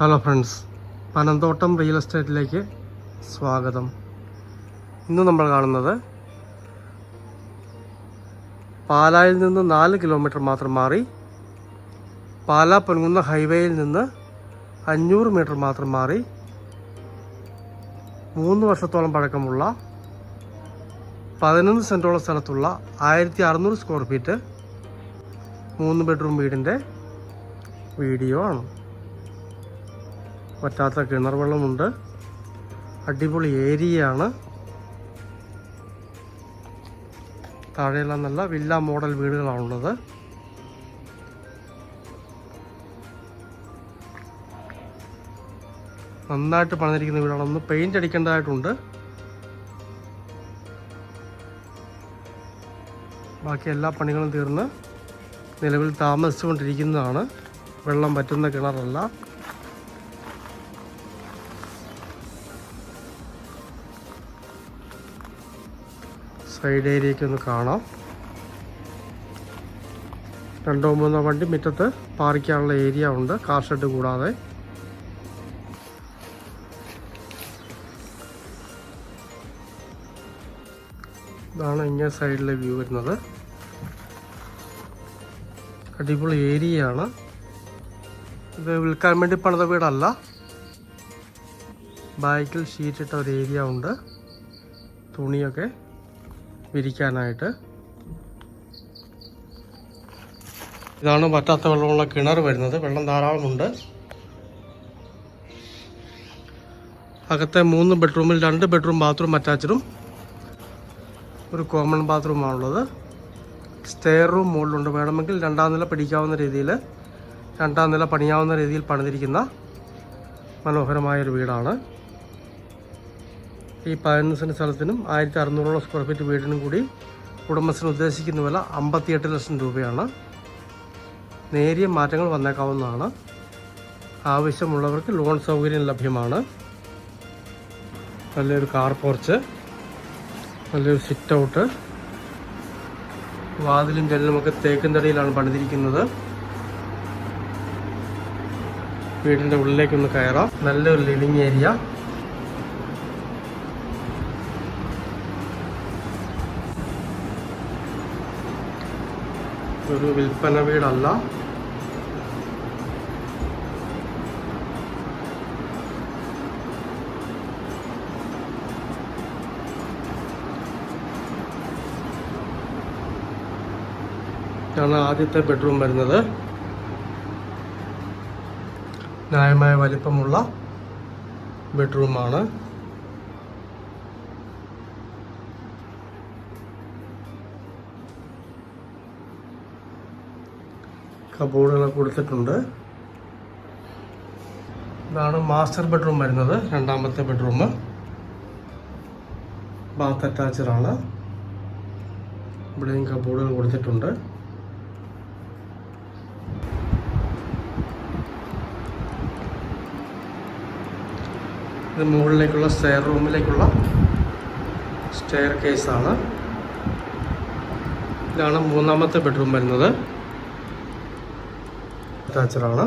Hello friends Panamthottam real എസ്റ്റേറ്റിലേക്ക് സ്വാഗതം. ഇന്ന് നമ്മൾ കാണുന്നത് പാലായിൽ നിന്ന് നാല് കിലോമീറ്റർ മാത്രം മാറി പാലാ പൊൻകുന്ന ഹൈവേയിൽ നിന്ന് അഞ്ഞൂറ് മീറ്റർ മാത്രം മാറി മൂന്ന് വർഷത്തോളം പഴക്കമുള്ള പതിനൊന്ന് സെന്റോളം സ്ഥലത്തുള്ള ആയിരത്തി അറുന്നൂറ് സ്ക്വയർ ഫീറ്റ് മൂന്ന് ബെഡ്റൂം വീടിന്റെ വീഡിയോ ആണ്. പറ്റാത്ത കിണർ വെള്ളമുണ്ട് അടിപൊളി ഏരിയയാണ്. താഴെയെല്ലാം നല്ല വില്ല മോഡൽ വീടുകളാണുള്ളത്. നന്നായിട്ട് പണിതിരിക്കുന്ന വീടാണ്. ഒന്ന് പെയിന്റ് അടിക്കേണ്ടതായിട്ടുണ്ട്. ബാക്കി എല്ലാ പണികളും തീർന്ന് നിലവിൽ താമസിച്ചുകൊണ്ടിരിക്കുന്നതാണ്. വെള്ളം പറ്റുന്ന കിണറല്ല. സൈഡ് ഏരിയയ്ക്ക് ഒന്ന് കാണാം. രണ്ടോ മൂന്നോ വണ്ടി മുറ്റത്ത് പാർക്കാനുള്ള ഏരിയ ഉണ്ട്. കാർ ഷെഡ് കൂടാതെ. ഇതാണ് ഇങ്ങനെ സൈഡിലെ വ്യൂ വരുന്നത്. അടിപൊളി ഏരിയയാണ് ഇത് വിൽക്കാൻ വേണ്ടി പണിത വീടല്ല. ബാക്കിൽ ഷീറ്റിട്ട ഒരു ഏരിയ ഉണ്ട്. തുണിയൊക്കെ. വിരിക്കാനായിട്ട്. ഇതാണ് വറ്റാത്ത വെള്ളമുള്ള കിണർ വരുന്നത്. വെള്ളം ധാരാളമുണ്ട്. അകത്തെ മൂന്ന് ബെഡ്റൂമിൽ രണ്ട് ബെഡ്റൂം ബാത്റൂം അറ്റാച്ചഡും. ഒരു കോമൺ ബാത്റൂമാണുള്ളത്. സ്റ്റെയർ റൂം മുകളിലുണ്ട്. വേണമെങ്കിൽ രണ്ടാം നില പിടിക്കാവുന്ന രീതിയിൽ രണ്ടാം നില പണിയാവുന്ന രീതിയിൽ പണിതിരിക്കുന്ന മനോഹരമായൊരു വീടാണ്. ഈ പതിനൊന്ന് സെന്റ് സ്ഥലത്തിനും ആയിരത്തി അറുന്നൂറോളം സ്ക്വയർ ഫീറ്റ് വീടിനും കൂടി ഉടമസ്ഥന് ഉദ്ദേശിക്കുന്ന വില അമ്പത്തിയെട്ട് ലക്ഷം രൂപയാണ്. നേരിയ മാറ്റങ്ങൾ വന്നേക്കാവുന്നതാണ്. ആവശ്യമുള്ളവർക്ക് ലോൺ സൗകര്യം ലഭ്യമാണ്. നല്ലൊരു കാർ പോർച്ച് നല്ലൊരു സിറ്റ് ഔട്ട് വാതിലും ജനലുമൊക്കെ തേക്കും തടിയിലാണ് പണിതിരിക്കുന്നത്. വീടിന്റെ ഉള്ളിലേക്കൊന്ന് കയറാം. നല്ലൊരു ലിവിങ് ഏരിയ ഒരു വിൽപ്പന വീടല്ല. ഇതാണ് ആദ്യത്തെ ബെഡ്റൂം വരുന്നത്. ന്യായമായ വലിപ്പമുള്ള ബെഡ്റൂമാണ് കബോർഡുകൾ കൊടുത്തിട്ടുണ്ട്. ഇതാണ് മാസ്റ്റർ ബെഡ്റൂം വരുന്നത്. രണ്ടാമത്തെ ബെഡ്റൂം. ബാത്ത് അറ്റാച്ചറാണ് ഇവിടെയും കബോർഡുകൾ കൊടുത്തിട്ടുണ്ട്. ഇത് മുകളിലേക്കുള്ള സ്റ്റെയർ റൂമിലേക്കുള്ള സ്റ്റെയർ കേസാണ് ഇതാണ് മൂന്നാമത്തെ ബെഡ്റൂം വരുന്നത്. അറ്റാച്ചഡാണ്.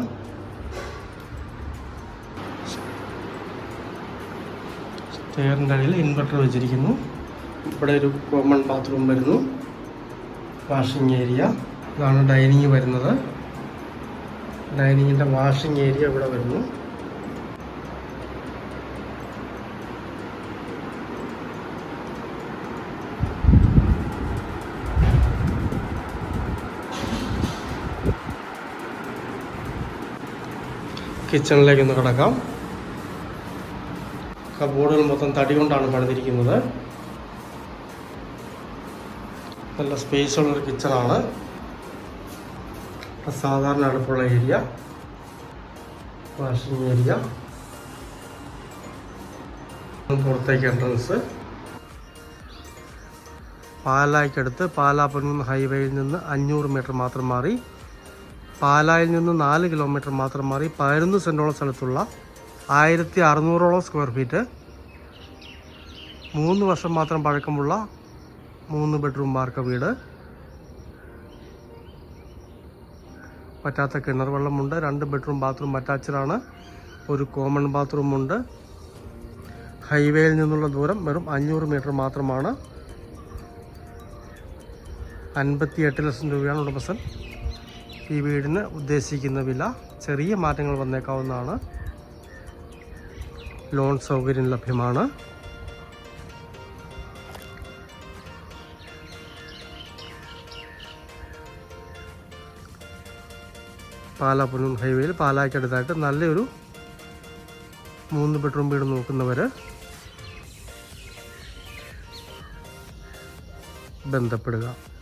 സ്റ്റെയറിന്റെ അടിയിൽ ഇൻവെർട്ടർ വെച്ചിരിക്കുന്നു. ഇവിടെ ഒരു കോമൺ ബാത്റൂം വരുന്നു. വാഷിംഗ് ഏരിയ ഇതാണ് ഡൈനിങ് വരുന്നത്. ഡൈനിങ്ങിന്റെ വാഷിംഗ് ഏരിയ ഇവിടെ വരുന്നു. കിച്ചണിലേക്ക് ഒന്ന് കിടക്കാം. കബോർഡുകൾ മൊത്തം തടി കൊണ്ടാണ് പണിതിരിക്കുന്നത്. നല്ല സ്പേസ് ഉള്ളൊരു കിച്ചണാണ്. സാധാരണ അടുപ്പുള്ള ഏരിയ വാഷിംഗ് ഏരിയ പുറത്തേക്ക് എൻട്രൻസ് പാലായ്ക്കടുത്ത് പാലാ പൊൻകുന്ന് ഹൈവേയിൽ നിന്ന് അഞ്ഞൂറ് മീറ്റർ മാത്രം മാറി. പാലായിൽ നിന്ന് നാല് കിലോമീറ്റർ മാത്രം മാറി പതിനൊന്ന് സെന്റോളം സ്ഥലത്തുള്ള ആയിരത്തി അറുന്നൂറോളം സ്ക്വയർ ഫീറ്റ് മൂന്ന് വർഷം മാത്രം പഴക്കമുള്ള മൂന്ന് ബെഡ്റൂം മാർക്ക വീട്. പറ്റാത്ത കിണർ വെള്ളമുണ്ട്. രണ്ട് ബെഡ്റൂം ബാത്റൂം അറ്റാച്ചഡാണ് ഒരു കോമൺ ബാത്റൂമുണ്ട് ഹൈവേയിൽ നിന്നുള്ള ദൂരം വെറും അഞ്ഞൂറ് മീറ്റർ മാത്രമാണ്. അൻപത്തി എട്ട് ലക്ഷം രൂപയാണ് ഉടമസ്ഥൻ. ഈ വീടിന് ഉദ്ദേശിക്കുന്ന വില ചെറിയ മാറ്റങ്ങൾ വന്നേക്കാവുന്നതാണ്. ലോൺ സൗകര്യം ലഭ്യമാണ്. പാലാ ഹൈവേയിൽ പാലായ്ക്കടുത്തായിട്ട് നല്ലൊരു മൂന്ന് ബെഡ്റൂം വീട് നോക്കുന്നവർ ബന്ധപ്പെടുക.